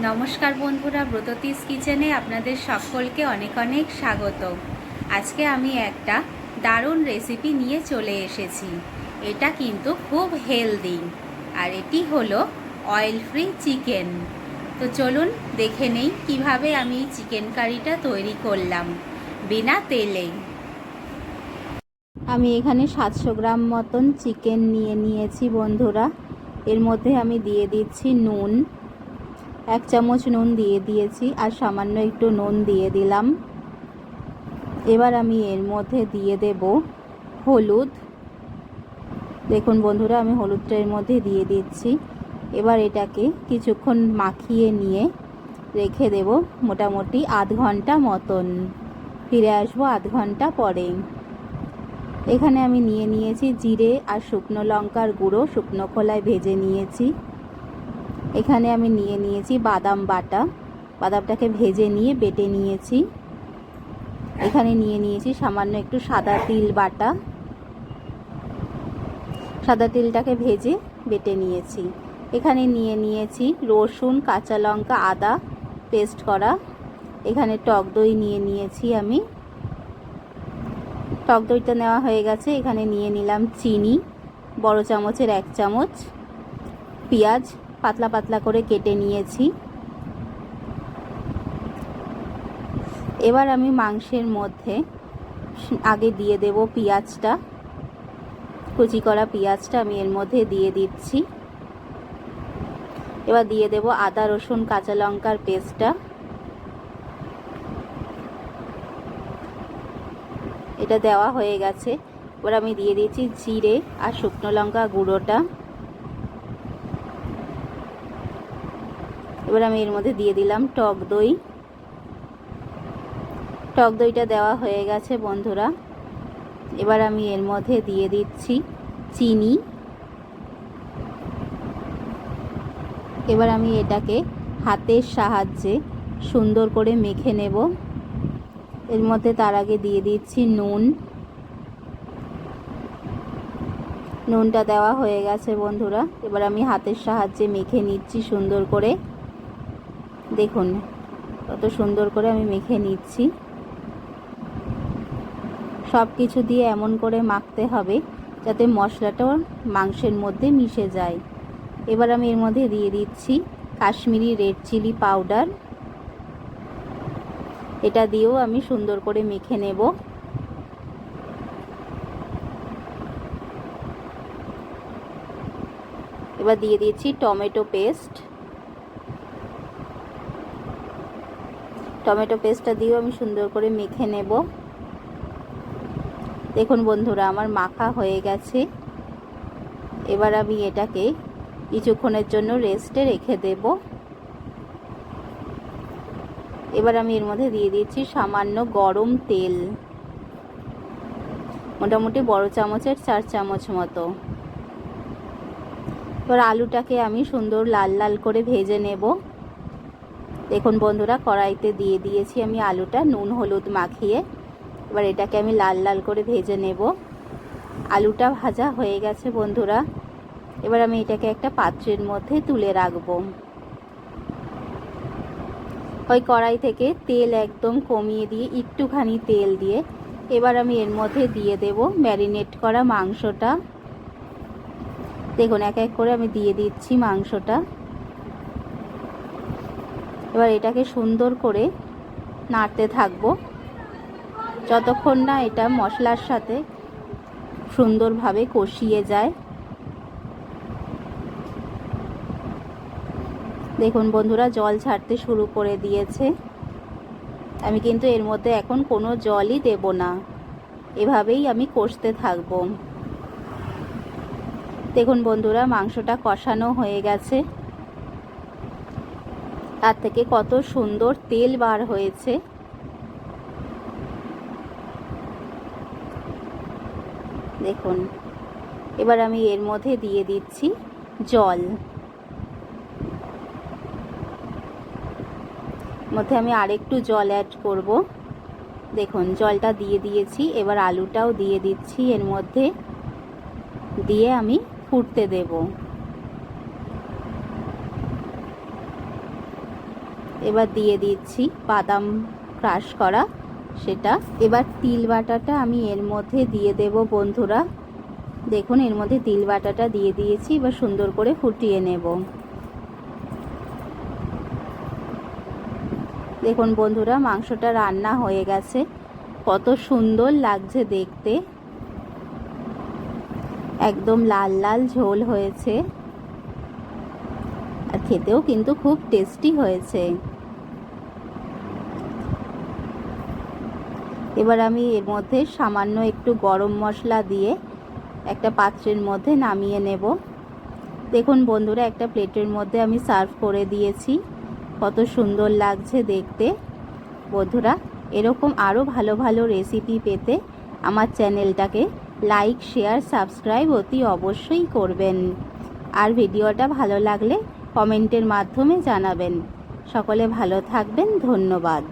নমস্কার বন্ধুরা ব্রততিস কিচেনে আপনাদের সকলকে অনেক অনেক স্বাগত আজকে আমি একটা দারুণ রেসিপি নিয়ে চলে এসেছি। এটা কিন্তু খুব হেলদি আর এটি হলো অয়েল ফ্রি চিকেন তো চলুন দেখে নেই কীভাবে আমি চিকেন কারিটা তৈরি করলাম বিনা তেলে। আমি এখানে সাতশো গ্রাম মতন চিকেন নিয়ে নিয়েছি বন্ধুরা। এর মধ্যে আমি দিয়ে দিচ্ছি নুন। এক চামচ নুন দিয়ে দিয়েছি আর সামান্য একটু নুন দিয়ে দিলাম। এবার আমি এর মধ্যে দিয়ে দেব হলুদ। দেখুন বন্ধুরা, আমি হলুদটা এর মধ্যে দিয়ে দিচ্ছি। এবার এটাকে কিছুক্ষণ মাখিয়ে নিয়ে রেখে দেব মোটামুটি আধ ঘণ্টা মতন। ফিরে আসব আধ ঘণ্টা পরে। এখানে আমি নিয়ে নিয়েছি জিরে আর শুকনো লঙ্কার গুঁড়ো, শুকনো খোলায় ভেজে নিয়েছি। এখানে আমি নিয়ে নিয়েছি বাদাম বাটা। বাদামটাকে ভেজে নিয়ে বেটে নিয়েছি। এখানে নিয়ে নিয়েছি সামান্য একটু সাদা তিল বাটা। সাদা তিলটাকে ভেজে বেটে নিয়েছি। এখানে নিয়ে নিয়েছি রসুন, কাঁচা লঙ্কা, আদা পেস্ট করা। এখানে টক দই নিয়ে নিয়েছি আমি। টক দইটা নেওয়া হয়ে গেছে। এখানে নিয়ে নিলাম চিনি, বড় চামচের এক চামচ। পেঁয়াজ পাতলা পাতলা করে কেটে নিয়েছি। এবার আমি মাংসের মধ্যে আগে দিয়ে দেব পেঁয়াজটা। কুচি করা পেঁয়াজটা আমি এর মধ্যে দিয়ে দিচ্ছি। এবার দিয়ে দেব আদা, রসুন, কাঁচা লঙ্কার পেস্টটা। এটা দেওয়া হয়ে গেছে। এবার আমি দিয়ে দিয়েছি জিরে আর শুকনো লঙ্কা গুঁড়োটা। এবার আমি এর মধ্যে দিয়ে দিলাম টক দই। টক দইটা দেওয়া হয়ে গেছে বন্ধুরা। এবার আমি এর মধ্যে দিয়ে দিচ্ছি চিনি। এবার আমি এটাকে হাতের সাহায্যে সুন্দর করে মেখে নেব। এর মধ্যে তার আগে দিয়ে দিচ্ছি নুন। নুনটা দেওয়া হয়ে গেছে বন্ধুরা। এবার আমি হাতের সাহায্যে মেখে নিচ্ছি সুন্দর করে। দেখুন, কত সুন্দর করে আমি মেখে নিচ্ছি। সব কিছু দিয়ে এমন করে মাখতে হবে যাতে মশলাটা মাংসের মধ্যে মিশে যায়। এবার আমি এর মধ্যে দিয়ে দিচ্ছি কাশ্মীরি রেড চিলি পাউডার। এটা দিয়েও আমি সুন্দর করে মেখে নেব। এবার দিয়ে দিচ্ছি টমেটো পেস্ট। টমেটো পেস্টটা দিয়েও আমি সুন্দর করে মেখে নেব। দেখুন বন্ধুরা, আমার মাখা হয়ে গেছে। এবার আমি এটাকে কিছুক্ষণের জন্য রেস্টে রেখে দেব। এবার আমি এর মধ্যে দিয়ে দিচ্ছি সামান্য গরম তেল। মোটামুটি বড় চামচের চার চামচ মতো। এবার আলুটাকে আমি সুন্দর লাল লাল করে ভেজে নেব। দেখুন বন্ধুরা, কড়াইতে দিয়ে দিয়েছি আমি আলুটা, নুন, হলুদ মাখিয়ে। এবার এটাকে আমি লাল লাল করে ভেজে নেব। আলুটা ভাজা হয়ে গেছে বন্ধুরা। এবার আমি এটাকে একটা পাত্রের মধ্যে তুলে রাখব। ওই কড়াই থেকে তেল একদম কমিয়ে দিয়ে, একটুখানি তেল দিয়ে, এবার আমি এর মধ্যে দিয়ে দেব ম্যারিনেট করা মাংসটা। দেখুন, এক এক করে আমি দিয়ে দিচ্ছি মাংসটা। এবার এটাকে সুন্দর করে নাড়তে থাকব। যতক্ষণ না এটা মশলার সাথে সুন্দরভাবে কষিয়ে যায়। দেখুন বন্ধুরা, জল ছাড়তে শুরু করে দিয়েছে। আমি কিন্তু এর মধ্যে এখন কোনো জলই দেব না। এভাবেই আমি কষতে থাকব। দেখুন বন্ধুরা, মাংসটা কষানো হয়ে গেছে। তার থেকে কত সুন্দর তেল বার হয়েছে। দেখুন, এবার আমি এর মধ্যে দিয়ে দিচ্ছি জল। মধ্যে আমি আরেকটু জল অ্যাড করব। দেখুন, জলটা দিয়ে দিয়েছি, এবার আলুটাও দিয়ে দিচ্ছি। এর মধ্যে দিয়ে আমি ফুটতে দেবো। এবার দিয়ে দিচ্ছি বাদাম ক্রাশ করা সেটা। এবার তিল বাটাটা আমি এর মধ্যে দিয়ে দেব বন্ধুরা। দেখুন, এর মধ্যে তিল বাটাটা দিয়ে দিয়েছি, এবার সুন্দর করে ফুটিয়ে নেব। দেখুন বন্ধুরা, মাংসটা রান্না হয়ে গেছে। কত সুন্দর লাগছে দেখতে। একদম লাল লাল ঝোল হয়েছে। খেতেও কিন্তু খুব টেস্টি হয়েছে। এবার আমি এর মধ্যে সামান্য একটু গরম মশলা দিয়ে একটা পাত্রের মধ্যে নামিয়ে নেব। দেখুন বন্ধুরা, একটা প্লেটের মধ্যে আমি সার্ভ করে দিয়েছি। কত সুন্দর লাগছে দেখতে। বন্ধুরা, এরকম আরও ভালো ভালো রেসিপি পেতে আমার চ্যানেলটাকে লাইক শেয়ার সাবস্ক্রাইব অতি অবশ্যই করবেন। আর ভিডিওটা ভালো লাগলে কমেন্টের মাধ্যমে জানাবেন। সকলে ভালো থাকবেন ধন্যবাদ।